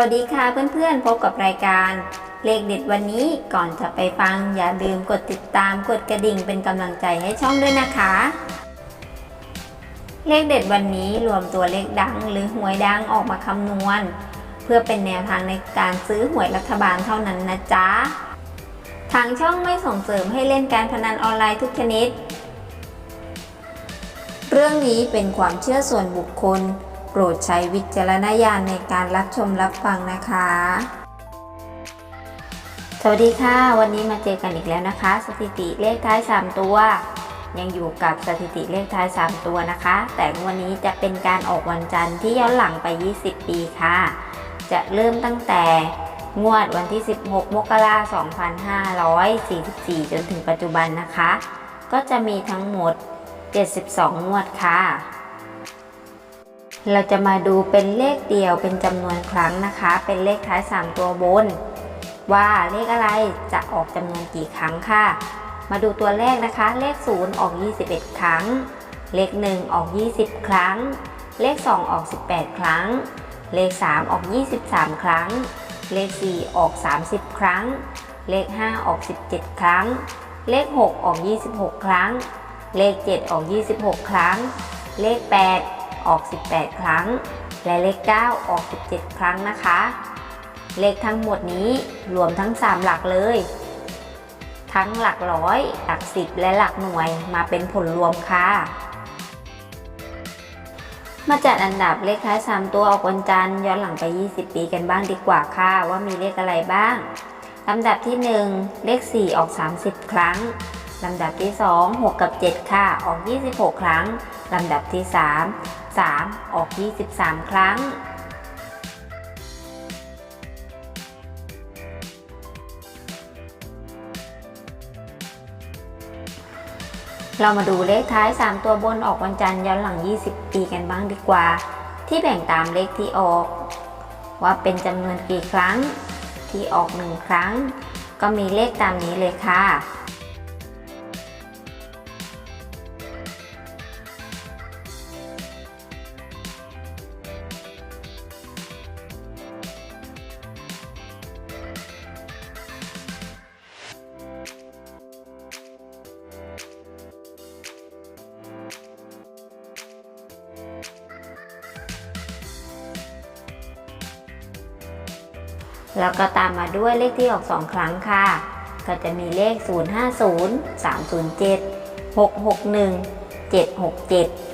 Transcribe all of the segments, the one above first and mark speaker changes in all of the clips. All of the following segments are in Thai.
Speaker 1: วัสดีค่ะเพื่อนๆ พบกับรายการเลขเด็ดวันนี้ก่อนจะไปฟังอย่าลืมกดติดตามกดกระดิ่งเป็นกำลังใจให้ช่องด้วยนะคะ เลขเด็ดวันนี้รวมตัวเลขดังหรือหวยดังออกมาคำนวณ เพื่อเป็นแนวทางในการซื้อหวยรัฐบาลเท่านั้นนะจ๊ะ ทางช่องไม่ส่งเสริมให้เล่นการพนันออนไลน์ทุกชนิด เรื่องนี้เป็นความเชื่อส่วนบุคคล โปรดใช้วิจารณญาณในการรับชมรับฟังนะคะ สวัสดีค่ะ วันนี้มาเจอกันอีกแล้วนะคะ สถิติเลขท้าย 3 ตัว ยังอยู่กับสถิติเลขท้าย 3 ตัวนะคะ แต่วันนี้จะเป็นการออกวันจันทร์ที่ย้อนหลังไป 20 ปีค่ะ จะเริ่มตั้งแต่งวดวันที่ 16 มกราคม 2544 จนถึงปัจจุบันนะคะ ก็จะมีทั้งหมด 72 งวดค่ะ เราจะมาดูเป็นเลขเดียวเป็นจำนวนครั้งนะคะ เป็นเลขท้าย 3 ตัวบน ว่าเลขอะไรจะออกจำนวนกี่ครั้งค่ะ มาดูตัวเลขนะคะ เลข 0 ออก 21 ครั้ง เลข 1 ออก 20 ครั้ง เลข 2 ออก 18 ครั้ง เลข 3 ออก 23 ครั้ง เลข 4 ออก 30 ครั้ง เลข 5 ออก 17 ครั้ง เลข 6 ออก 26 ครั้ง เลข 7 ออก 26 ครั้ง เลข 8 ออก 18 ครั้ง และเลข 9 ออก 17 ครั้งนะคะ เลขทั้งหมดนี้รวมทั้ง 3 หลักเลย ทั้งหลักร้อย หลักสิบและหลักหน่วยมาเป็นผลรวมค่ะ มาจัดอันดับเลขท้าย 3 ตัวออกวันจันทร์ย้อนหลังไป 20 ปีกันบ้างดีกว่าค่ะ ว่ามีเลขอะไรบ้างลำดับที่ 1 เลข 4 ออก 30 ครั้งลำดับที่ 2 6 กับ 7 ค่ะ ออก 26 ครั้ง ลำดับที่ 3 3 ออก 23 ครั้ง เรามาดูเลขท้าย 3 ตัวบนออกวันจันทร์ย้อนหลัง 20 ปีกันบ้างดีกว่า ที่แบ่งตามเลขที่ออก ว่าเป็นจำนวนกี่ครั้งที่ออก 1 ครั้ง ก็มีเลขตามนี้เลยค่ะ แล้วก็ตามมาด้วยเลขที่ออก 2 ครั้งค่ะ ก็จะมีเลข 050 307 661 767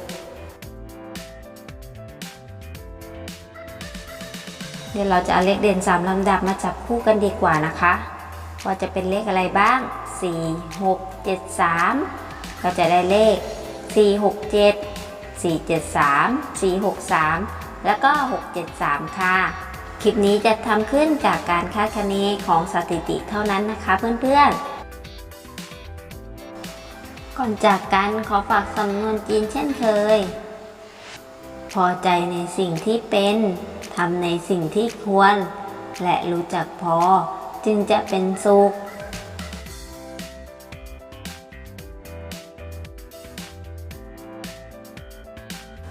Speaker 1: เดี๋ยวเราจะเอาเลขเด่น 3 ลำดับมาจับคู่กันดีกว่านะคะ ว่าจะเป็นเลขอะไรบ้าง 4 6 7 3 ก็จะได้เลข 4 6 7 4 7 3 4 6 3 แล้วก็ 6 7 3 ค่ะ คลิปนี้จะทำขึ้นจากการคาดคะเนของสถิติเท่านั้นนะคะเพื่อนๆ ก่อนจากกันขอฝากสำนวนจีนเช่นเคย พอใจในสิ่งที่เป็นทำในสิ่งที่ควร และรู้จักพอจึงจะเป็นสุข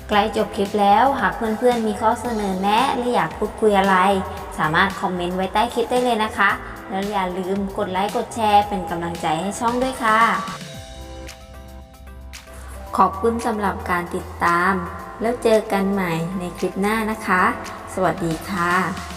Speaker 1: ใกล้จบคลิปแล้วหากเพื่อนๆมีข้อเสนอแนะหรืออยากพูดคุยอะไร สามารถคอมเมนต์ไว้ใต้คลิปได้เลยนะคะ แล้วอย่าลืมกดไลค์กดแชร์เป็นกำลังใจให้ช่องด้วยค่ะ ขอบคุณสำหรับการติดตาม แล้วเจอกันใหม่ในคลิปหน้านะคะ สวัสดีค่ะ